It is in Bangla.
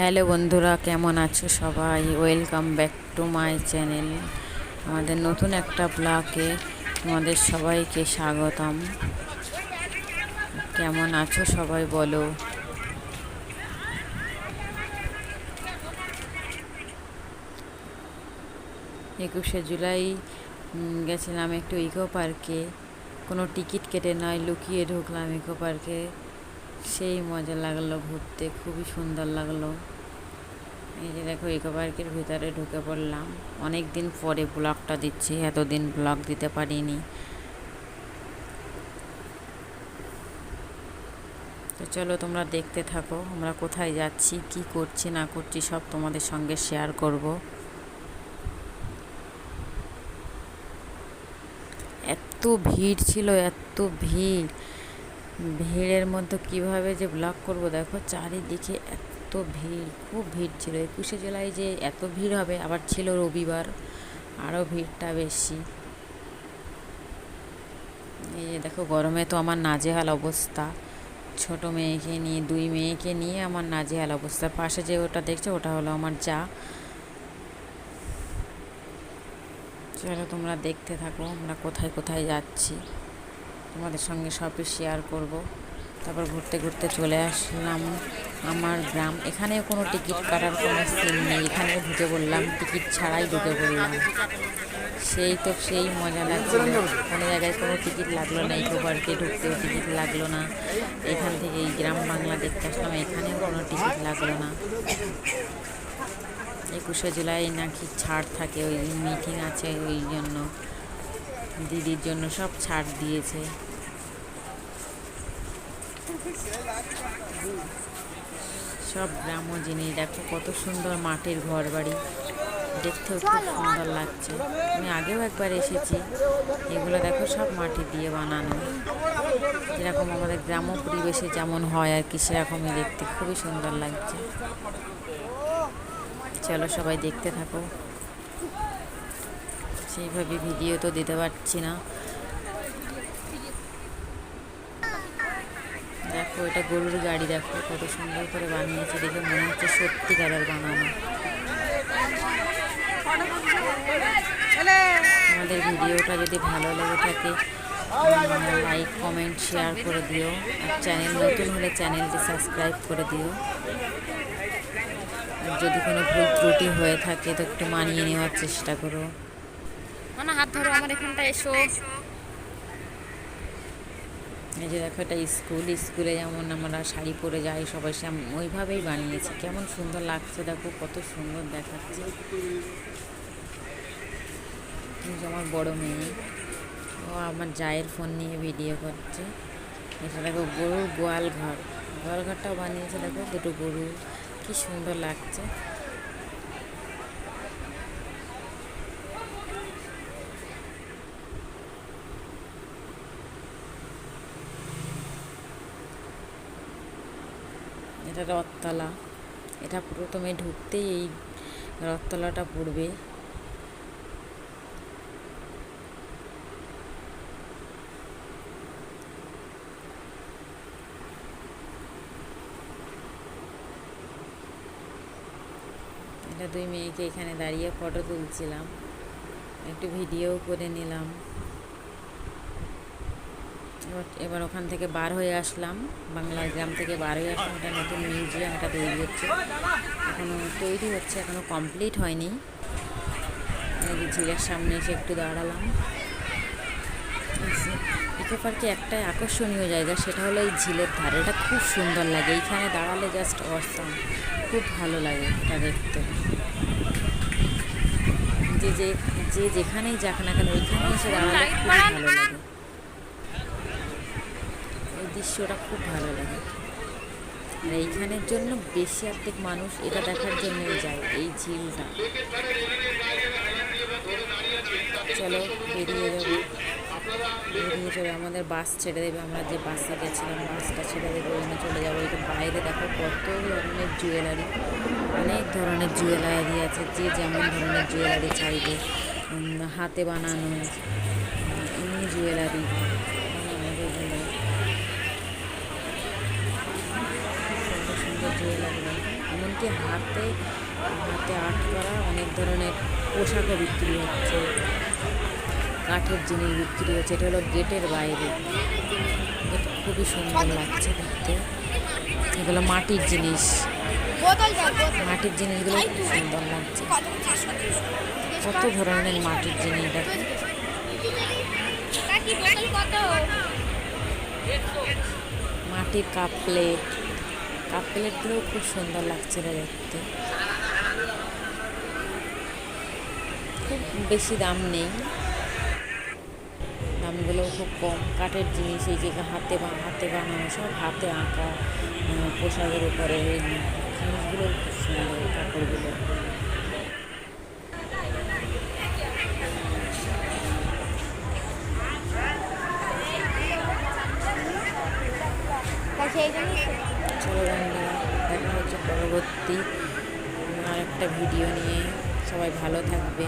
হ্যালো বন্ধুরা, কেমন আছো সবাই? Welcome back to my channel আমাদের নতুন একটা ব্লগে তোমাদের সবাইকে স্বাগতম। কেমন আছো সবাই বলো? একুশে জুলাই গেছিলাম একটু ইকো পার্কে। কোনো টিকিট কেটে নয়, লুকিয়ে ঢুকলাম ইকো পার্কে। সেই মজা লাগল ঘুরতে, খুবই সুন্দর লাগল। এই যে দেখো ইকো পার্কের ভিতরে ঢুকে পড়লাম। অনেক দিন পরে ব্লগটা দিচ্ছি, এতদিন ব্লগ দিতে পারিনি। তো চলো তোমরা দেখতে থাকো, আমরা কোথায় যাচ্ছি, কি করছি, না করছি, সব তোমাদের সঙ্গে শেয়ার করব। এত ভিড় ছিল, এত ভিড়। ভিড়ের মধ্যে কীভাবে যে ব্লগ করব দেখো, চারিদিকে এত ভিড়, খুব ভিড় ছিল। একুশে জুলাই যে এত ভিড় হবে, আবার ছিল রবিবার আরও ভিড়টা বেশি। এই যে দেখো, গরমে তো আমার নাজেহাল অবস্থা। ছোট মেয়েকে নিয়ে, দুই মেয়েকে নিয়ে আমার নাজেহাল অবস্থা। পাশে যে ওটা দেখছ, ওটা হলো আমার যা। চলো তোমরা দেখতে থাকো, আমরা কোথায় কোথায় যাচ্ছি। তোমাদের সঙ্গে সবই শেয়ার করব। তারপর ঘুরতে ঘুরতে চলে আসলাম। আমার গ্রাম, এখানেও কোনো টিকিট কাটার কোনো সিন নেই। এখানেও ঢুকে পড়লাম টিকিট ছাড়াই ঢুকে পড়লাম। সেই তো সেই মজা লাগছিল। কোনো জায়গায় কোনো টিকিট লাগল না ইকো পার্কে ঢুকতেও টিকিট লাগল না। এখান থেকে এই গ্রাম বাংলা দেখতে আসলাম, এখানেও কোনো টিকিট লাগল না। একুশে জুলাই নাকি ছাড় থাকে, ওই মিটিং আছে ওই জন্য। দিদির জন্য সব ছাড় দিয়েছে। সব গ্রাম্য জিনিস দেখো কত সুন্দর মাটির ঘর বাড়ি দেখতেও খুব সুন্দর লাগছে। আমি আগেও একবার এসেছি। এগুলো দেখো সব মাটি দিয়ে বানানো। যেরকম আমাদের গ্রাম্য পরিবেশে যেমন হয় আর কি সেরকমই দেখতে। খুবই সুন্দর লাগছে। চলো সবাই দেখতে থাকো। সেইভাবে ভিডিও তো দিতে পারছি না। দেখো, এটা গরুর গাড়ি, দেখো, কত সুন্দর করে বানিয়েছে দেখে মনে হচ্ছে সত্যিকারের বানানো। আমাদের ভিডিওটা যদি ভালো লেগে থাকে লাইক কমেন্ট শেয়ার করে দিও। আর চ্যানেল নতুন হলে চ্যানেলটি সাবস্ক্রাইব করে দিও। যদি কোনো ভুল ত্রুটি হয়ে থাকে, তো একটু মানিয়ে নেওয়ার চেষ্টা করো। মানে হাত ধরো, আমার এখানটা এসো। এই যে দেখো, এটা স্কুল, স্কুলে যেমন আমরা শাড়ি পরে যাই, সবাই সেম ওইভাবেই বানিয়েছি। কেমন সুন্দর লাগছে দেখো, কত সুন্দর দেখাচ্ছে। আমার বড় মেয়ে। ও আমার জায়ের ফোন নিয়ে ভিডিও করছে। এটা দেখো গরুর গোয়াল ঘর। গোয়াল ঘরটাও বানিয়েছে, দেখো, দুটো গরু। কি সুন্দর লাগছে। এটা রথতলা। এটা প্রথমে ঢুকতেই এই রথতলাটা পড়বে। এটা দুই মেয়েকে এখানে দাঁড়িয়ে ফটো তুলছিলাম। একটু ভিডিও করে নিলাম। এবার ওখান থেকে বার হয়ে আসলাম। বাংলার গ্রাম থেকে বার হয়ে আসলাম। একটা নতুন মিউজিয়াম এটা তৈরি হচ্ছে। এখনও তৈরি হচ্ছে এখনও কমপ্লিট হয়নি। ঝিলের সামনে এসে একটু দাঁড়ালাম। ইকো পার্কে একটাই আকর্ষণীয় জায়গা, সেটা হলো এই ঝিলের ধারে। এটা খুব সুন্দর লাগে। এইখানে দাঁড়ালে জাস্ট অসম খুব ভালো লাগে এটা দেখতে। যে যে যে যেখানেই যাক না কেন ওইখানে এসে দাঁড়ালে খুব ভালো লাগে এই দৃশ্যটা খুব ভালো লাগে। আর এইখানের জন্য বেশি অর্ধেক মানুষ এটা দেখার জন্যই যায় এই ঝিলটা। চলো বেরিয়ে যাব। বেরিয়ে যাবে আমাদের বাস ছেড়ে দেবে, আমরা যে বাসে গেছিলাম, বাসটা ছেড়ে দেবে, ওখানে চলে যাব। একটু বাইরে দেখো কত ধরনের জুয়েলারি অনেক ধরনের জুয়েলারি আছে, যে যেমন ধরনের জুয়েলারি চাইবে। হাতে বানানো এমনি জুয়েলারি সুন্দর সুন্দর এমনকি হাতে হাতে আর্ট করা অনেক ধরনের পোশাকও বিক্রি হচ্ছে। কাঠের জিনিস বিক্রি হচ্ছে এটা হলো গেটের বাইরে। এটা খুবই সুন্দর লাগছে দেখতে। এগুলো মাটির জিনিস। মাটির জিনিসগুলো খুব সুন্দর লাগছে। কত ধরনের মাটির জিনিস দেখো। কত? মাটির কাপ প্লেট। কাপ প্লেটগুলোও খুব সুন্দর লাগছে রে দেখতে। খুব বেশি দাম নেই। দামগুলোও খুব কম। কাঠের জিনিস, এই যে হাতে বা- হাতে বানানো, সব হাতে আঁকা পোশাকের উপরে জিনিসগুলো খুব সুন্দর কাপড়গুলো। জন্য চলো বন্ধুরা দেখা হচ্ছে পরবর্তী আর একটা ভিডিও নিয়ে। সবাই ভালো থাকবে